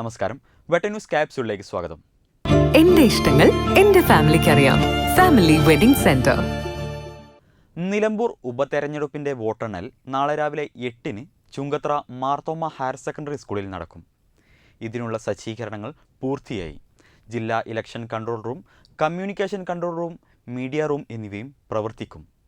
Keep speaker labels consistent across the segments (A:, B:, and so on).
A: നമസ്കാരം. വെട്ട ന്യൂസ് ക്യാപ്സ്യൂളിലേക്ക് സ്വാഗതം.
B: എന്റെ ഇഷ്ടങ്ങൾ എന്റെ ഫാമിലിക്ക് അറിയാം. Family wedding centre.
A: നിലമ്പൂർ ഉപതെരഞ്ഞെടുപ്പിന്റെ വോട്ടെണ്ണൽ നാളെ രാവിലെ എട്ടിന് ചുങ്കത്ര മാർത്തോമ ഹയർ സെക്കൻഡറി സ്കൂളിൽ നടക്കും. ഇതിനുള്ള സജ്ജീകരണങ്ങൾ പൂർത്തിയായി. ജില്ലാ election control room communication control room media room എന്നിവയും പ്രവർത്തിക്കും.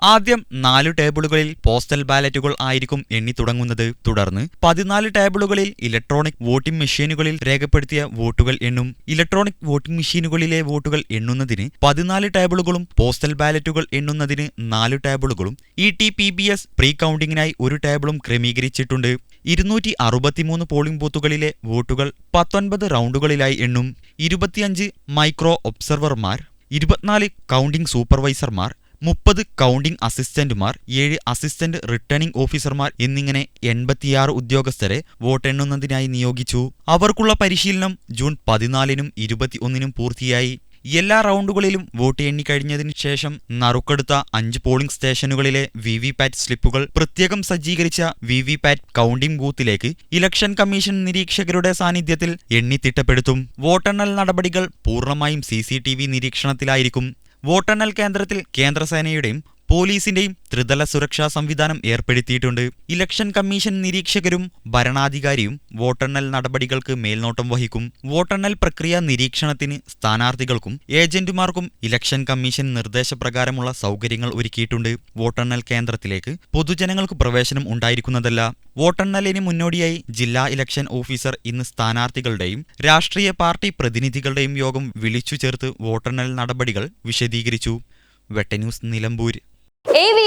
A: ആദ്യം നാല് ടേബിളുകളിൽ പോസ്റ്റൽ ബാലറ്റുകൾ ആയിരിക്കും എണ്ണി തുടങ്ങുന്നത്. തുടർന്ന് പതിനാല് ടേബിളുകളിൽ ഇലക്ട്രോണിക് വോട്ടിംഗ് മെഷീനുകളിൽ രേഖപ്പെടുത്തിയ വോട്ടുകൾ എണ്ണും. ഇലക്ട്രോണിക് വോട്ടിംഗ് മെഷീനുകളിലെ വോട്ടുകൾ എണ്ണുന്നതിന് പതിനാല് ടേബിളുകളും പോസ്റ്റൽ ബാലറ്റുകൾ എണ്ണുന്നതിന് നാല് ടേബിളുകളും E T P B S pre കൗണ്ടിങ്ങിനായി ഒരു ടേബിളും ക്രമീകരിച്ചിട്ടുണ്ട്. ഇരുന്നൂറ്റി അറുപത്തിമൂന്ന് പോളിംഗ് ബൂത്തുകളിലെ വോട്ടുകൾ പത്തൊൻപത് റൗണ്ടുകളിലായി എണ്ണും. ഇരുപത്തിയഞ്ച് മൈക്രോ ഒബ്സർവർമാർ ഇരുപത്തിനാല് കൗണ്ടിംഗ് സൂപ്പർവൈസർമാർ മുപ്പത് കൗണ്ടിംഗ് അസിസ്റ്റന്റുമാർ ഏഴ് അസിസ്റ്റന്റ് റിട്ടേണിംഗ് ഓഫീസർമാർ എന്നിങ്ങനെ എൺപത്തിയാറ് ഉദ്യോഗസ്ഥരെ വോട്ടെണ്ണുന്നതിനായി നിയോഗിച്ചു. അവർക്കുള്ള പരിശീലനം ജൂൺ പതിനാലിനും ഇരുപത്തിയൊന്നിനും പൂർത്തിയായി. എല്ലാ റൗണ്ടുകളിലും വോട്ട് എണ്ണിക്കഴിഞ്ഞതിനു ശേഷം നറുക്കെടുത്ത അഞ്ച് പോളിംഗ് സ്റ്റേഷനുകളിലെ വി വി പാറ്റ് സ്ലിപ്പുകൾ പ്രത്യേകം സജ്ജീകരിച്ച വി വി പാറ്റ് കൗണ്ടിംഗ് ബൂത്തിലേക്ക് ഇലക്ഷൻ കമ്മീഷൻ നിരീക്ഷകരുടെ സാന്നിധ്യത്തിൽ എണ്ണിത്തിട്ടപ്പെടുത്തും. വോട്ടെണ്ണൽ നടപടികൾ പൂർണമായും സി സി ടി വി നിരീക്ഷണത്തിലായിരിക്കും. വോട്ടെണ്ണൽ കേന്ദ്രത്തിൽ കേന്ദ്രസേനയുടെയും പോലീസിന്റെയും ത്രിതല സുരക്ഷാ സംവിധാനം ഏർപ്പെടുത്തിയിട്ടുണ്ട്. ഇലക്ഷൻ കമ്മീഷൻ നിരീക്ഷകരും ഭരണാധികാരിയും വോട്ടെണ്ണൽ നടപടികൾക്ക് മേൽനോട്ടം വഹിക്കും. വോട്ടെണ്ണൽ പ്രക്രിയ നിരീക്ഷണത്തിന് സ്ഥാനാർത്ഥികൾക്കും ഏജന്റുമാർക്കും ഇലക്ഷൻ കമ്മീഷൻ നിർദ്ദേശപ്രകാരമുള്ള സൗകര്യങ്ങൾ ഒരുക്കിയിട്ടുണ്ട്. വോട്ടെണ്ണൽ കേന്ദ്രത്തിലേക്ക് പൊതുജനങ്ങൾക്ക് പ്രവേശനം ഉണ്ടായിരിക്കുന്നതല്ല. വോട്ടെണ്ണലിന് മുന്നോടിയായി ജില്ലാ ഇലക്ഷൻ ഓഫീസർ ഇന്ന് സ്ഥാനാർത്ഥികളുടെയും രാഷ്ട്രീയ പാർട്ടി പ്രതിനിധികളുടെയും യോഗം വിളിച്ചു ചേർത്ത് വോട്ടെണ്ണൽ നടപടികൾ വിശദീകരിച്ചു. വെട്ടന്യൂസ് നിലമ്പൂർ.